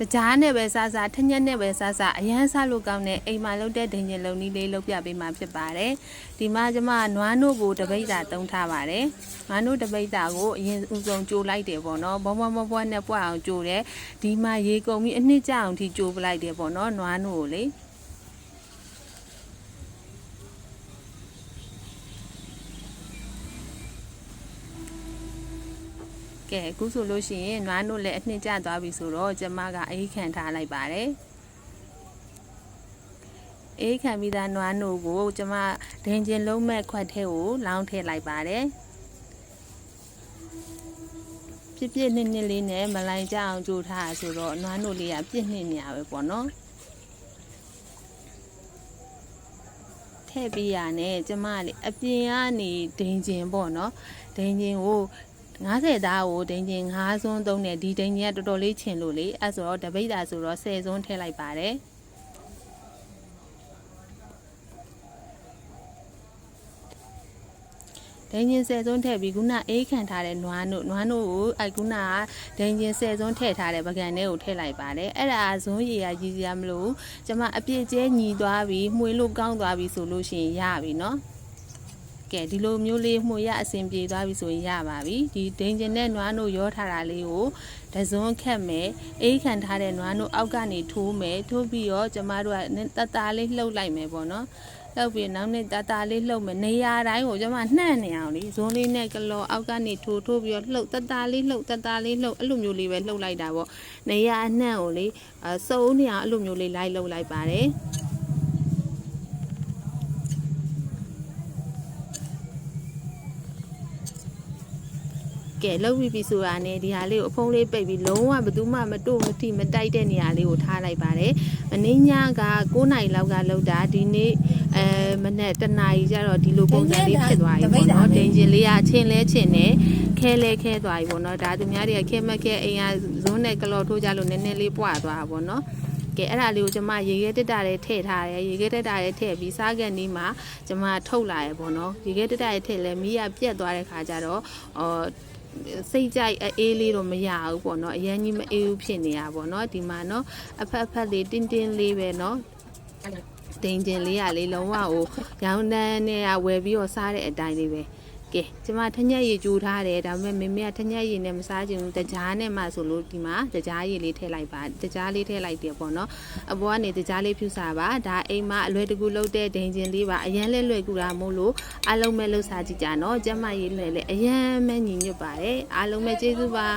တကြားနဲ့ပဲစားစားထညက်နဲ့ပဲစားစားအရန်စားလို့ကောင်းတဲ့အိမ်မှာလုပ်တဲ့ဒိန်ကျင်လုံနီးလေးလုပ်ပြပေးမှာဖြစ်ပါတယ်ဒီမှာကျမနွားနို့ကိုတပိတ်တာတုံးထားပါတယ်နွားနို့တပိတ်တာကိုအရင်ဦးဆုံးကြိုလိုက်တယ်ပေါ့နော်ဘွားဘွားဘွားဘွားနဲ့ပွက်အောင်ကြိုတယ်ဒီမှာရေကုန်ပြီးအနှစ်ကျအောင်ထိကြိုပလိုက်တယ်ပေါ့နော်နွားနို့ကိုလေ ကဲအခုဆိုလို့ရှိရင်နွားနို့လည်းအနှစ်ကျသွားပြီဆိုတော့ကျမကအေးခံထားလိုက်ပါတယ်အေးခံပြီးသားနွားနို့ကိုကျမဒင်ကျင်လုံးမဲ့ခွက်ထဲကိုလောင်းထည့်လိုက်ပါတယ်ပြစ်ပြစ်နှစ်နှစ်လေးနဲ့မလိုက်ကြအောင်ကြိုးထားရဆိုတော့နွားနို့လေးကပြစ်နှစ်နေရပဲပေါ့နော်ထည့်ပြီးရနဲ့ကျမလေးအပြင်ကနေဒင်ကျင်ပေါ့နော်ဒင်ကျင်ကို 90သားကိုဒိန်ချင်း5စွန်းသုံးတယ်ဒီဒိန်ချင်းကတော်တော်လေးချင်လို့လေအဲ့ဆိုတော့တပိတ်တာဆိုတော့10စွန်းထည့်လိုက်ပါတယ်ဒိန်ချင်း10စွန်းထည့်ပြီးခုနအေးခံထားတဲ့နွားနို့နွားနို့ကိုအဲ့ခုနကဒိန်ချင်း10စွန်းထည့်ထားတဲ့ပကံထဲကိုထည့်လိုက်ပါတယ်အဲ့ဒါဇွန်းရည်ကရည်စရာမလိုဘူးကျမအပြည့်ကျဲညီသွားပြီးမှွေလို့ကောင်းသွားပြီဆိုလို့ရှိရင်ရပြီနော် ကဲဒီလိုမျိုးလေးမှုရအဆင်ပြေသွားပြီဆိုရင်ရပါပြီဒီဒိန်ကျင်တဲ့နွားနို့ရောထားတာလေးကိုတစွန်းခက်မယ်အေးခံထားတဲ့နွားနို့အောက်ကနေထိုးမယ်ထိုးပြီးတော့ကျမတို့ကနည်းတတလေးလှုပ်လိုက်မယ်ပေါ့နော်လှုပ်ပြီးနောက်နေ့တတလေးလှုပ်မယ်နေရာတိုင်းကိုကျမနှံ့နေအောင်လေဇွန်းလေးနဲ့ကလောအောက်ကနေထိုးထိုးပြီးတော့လှုပ်တတလေးလှုပ်တတလေးလှုပ်အဲ့လိုမျိုးလေးပဲလှုပ်လိုက်တာပေါ့နေရာအနှံ့ကိုလေအစုံနေအောင်အဲ့လိုမျိုးလေးလိုက်လှုပ်လိုက်ပါတယ် ကဲလှုပ်ပြီးပြီဆိုတာနဲ့ဒီဟာလေးကိုအဖုံးလေးပိတ်ပြီးလုံးဝဘယ်သူမှမတို့မထိမတိုက်တဲ့နေရာလေးကိုထားလိုက်ပါတယ်။မင်းညက9နာရီလောက်ကလှုပ်တာဒီနေ့အဲမနေ့တနာရီကျတော့ဒီလိုပုံစံလေးဖြစ်သွားပြီပေါ့နော်။ဒိန်ဂျင်လေးကချင်းလဲချင်းနဲ့ခဲလဲခဲသွားပြီပေါ့နော်။ဒါသူများတွေကခဲမခဲအိမ်ကဇွန်းနဲ့ကလော်ထိုးကြလို့နည်းနည်းလေးပွားသွားတာပေါ့နော်။ကဲအဲ့ဒါလေးကိုကျမရေခဲတက်တာလေးထည့်ထားတယ်ရေခဲတက်တာလေးထည့်ပြီးစားကန်ဒီမှာကျမထုတ်လာရပေါ့နော်ရေခဲတက်တာလေးထည့်လဲမီးကပြက်သွားတဲ့ခါကျတော့အော် စိတ်ကြိုက်အေးလေးတော့မရဘူးပေါ့နော်အရင်ကြီးမအေးဘူးဖြစ်နေတာပေါ့နော်ဒီမှာနော်အဖက်အဖက်လေးတင်းတင်းလေးပဲနော်တင်းတင်းလေးရလေးလုံးဝဟိုရောင်းတန်းနဲ့ကဝယ်ပြီးတော့စားတဲ့အတိုင်းလေးပဲ ကဲကျမထညက်ရည်ကြိုးထားတယ်ဒါပေမဲ့မမေကထညက်ရည်နဲ့မစားချင်ဘူးတကြားနဲ့မှဆိုလို့ဒီမှာတကြားရည်လေးထည့်လိုက်ပါတကြားလေးထည့်လိုက်တယ်ပေါ့နော်အပေါ်ကနေတကြားလေးဖြူစားပါဒါအိမ်မှာအလွယ်တကူလုပ်တဲ့ဒိန်ကျင်လေးပါအရန်လဲလွယ်ကူတာမို့လို့အားလုံးပဲလှုပ်စားကြည့်ကြနော်ကျမရည်လည်းလည်းအရန်မဲညီညွတ်ပါတယ်အားလုံးပဲကျေးဇူးပါ